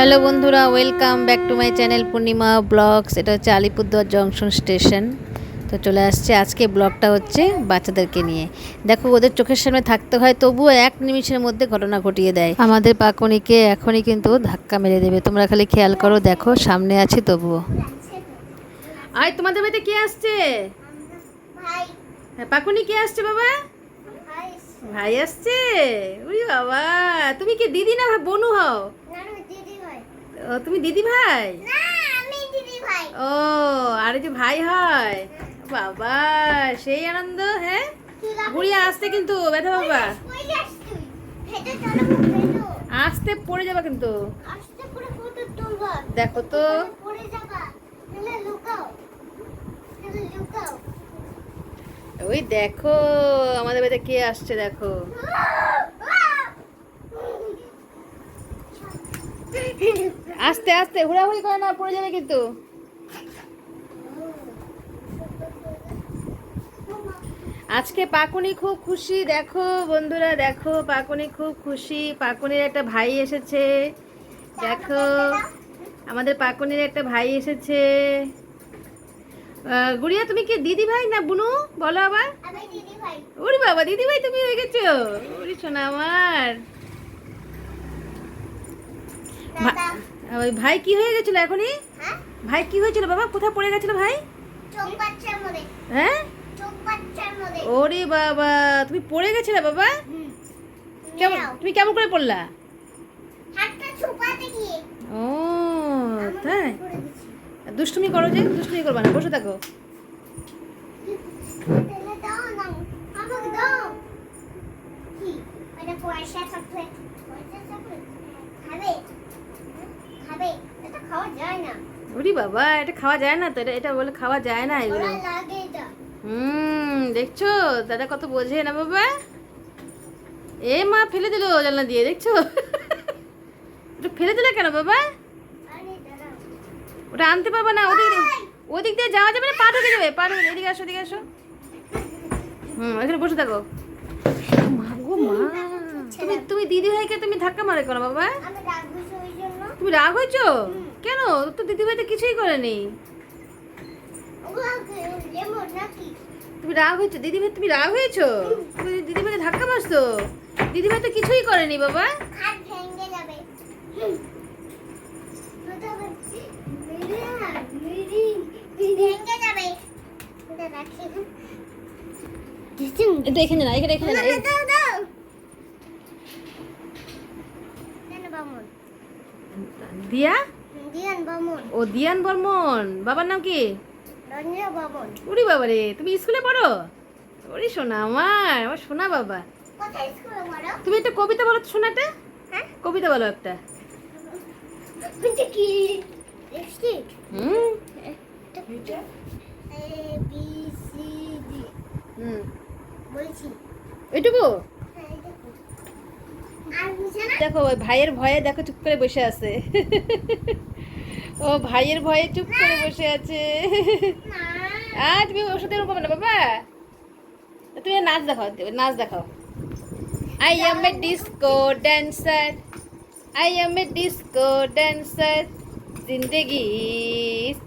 Hello বন্ধুরা welcome back to my channel Purnima vlogs এটা হচ্ছে আলিপুরদুয়ার জংশন স্টেশন। তো চলে আসছে আজকে ব্লগটা হচ্ছে বাচ্চাদেরকে নিয়ে। দেখো, ওদের চোখের সামনে থাকতে হয়, তবুও এক নিমিষের মধ্যে ঘটনা ঘটিয়ে দেয়। আমাদের পাকনিকে এখনই কিন্তু ধাক্কা মেরে দেবে। তোমরা খালি খেয়াল করো, দেখো, সামনে আছি তবুও। আয়, তোমাদের বাড়িতে কে আসছে? হ্যাঁ পাকুনি কে আসছে বাবা? ভাই আসছে। উরি বাবা, তুমি কি দিদি না বনু হও? ও তুমি দিদি ভাই? ও আর যে ভাই হয়? বাবা সেই আনন্দ হ্যাঁ? গুড়িয়া আসতে কিন্তু ব্যথা বাবা। আসতে পড়ে যাবা কিন্তু। দেখো তো। ওই দেখো আমাদের বাড়িতে কে আসছে দেখো। আস্তে আস্তে হুড়াহুড়ি করে না পড়ে যাবে কিন্তু। আজকে পাকুনি খুব খুশি দেখো বন্ধুরা দেখো পাকুনি খুব খুশি। পাকুনির একটা ভাই এসেছে দেখো। আমাদের পাকুনির একটা ভাই এসেছে। গুড়িয়া তুমি কি দিদি ভাই না বুনু? বলো আবার। ওরে বাবা দিদি ভাই তুমি হয়ে গেছো? ওরে শোনা আমার। ওই ভাই কি হয়ে গেছিল এখনই? হ্যাঁ? ভাই কি হয়েছিল বাবা? কোথায় পড়ে গেছিল ভাই? হ্যাঁ? ওরে বাবা তুমি পড়ে গেছিলে বাবা? কেমন তুমি কেমন করে পড়লা? ও তাই? দুষ্টুমি করো যে দুষ্টুমি করবা না বসে থাকো। পয়সা চকলেট পয়সা চকলেট খাবে? খাবে এটা খাওয়া যায় না। ওরে বাবা এটা খাওয়া যায় না তো এটা এটা বলে খাওয়া যায় না এগুলো। হুম দেখছ? দাদা কত বোঝে না বাবা? এ মা ফেলে দিল জানলা দিয়ে দেখছ? ওটা ফেলে দিলে কেন বাবা? ওটা আনতে পারবে না ওদিক ওদিক দিয়ে যাওয়া যাবে না পা ঢুকে যাবে পা ঢুকে এদিকে আসো এদিকে আসো। হুম এখানে বসে থাকো। মা গো মা তুমি তুমি দিদি ভাইকে তুমি ধাক্কা মারে কেন বাবা? তুমি রাগ হয়েছো? কেন? তো দিদি ভাই তো কিছুই করেনি। তুমি রাগ হয়েছো? দিদি ভাই তুমি রাগ হয়েছো? তুমি দিদি ভাইকে ধাক্কা মারছো? দিদি ভাই তো কিছুই করেনি বাবা। এটা এখানে না এখানে এখানে দিয়া? দিয়ান বামন ও দিয়ান বর্মন। বাবার নাম কি? রঞ্জা বামন উরি বাবা রে তুমি স্কুলে পড়ো? ওরে সোনা আমার আমার সোনা বাবা। তুমি একটা কবিতা বলো তো শোনাটা হ্যাঁ? কবিতা বলো একটা। কি লিপস্টিক হুম। এ বি সি ডি হুম। বলছি। এটুকু হ্যাঁ, এই দেখো। আর বুঝে না দেখো, ওই ভাইয়ের ভয়ে দেখো চুপ করে বসে আছে। ও ভাইয়ের ভয়ে চুপ করে বসে আছে। আর তুমি ওর সাথে এরকম না, বাবা। তুমি নাচ দেখাও নাচ দেখাও। I am a disco dancer I am a disco dancer জিন্দগি ইস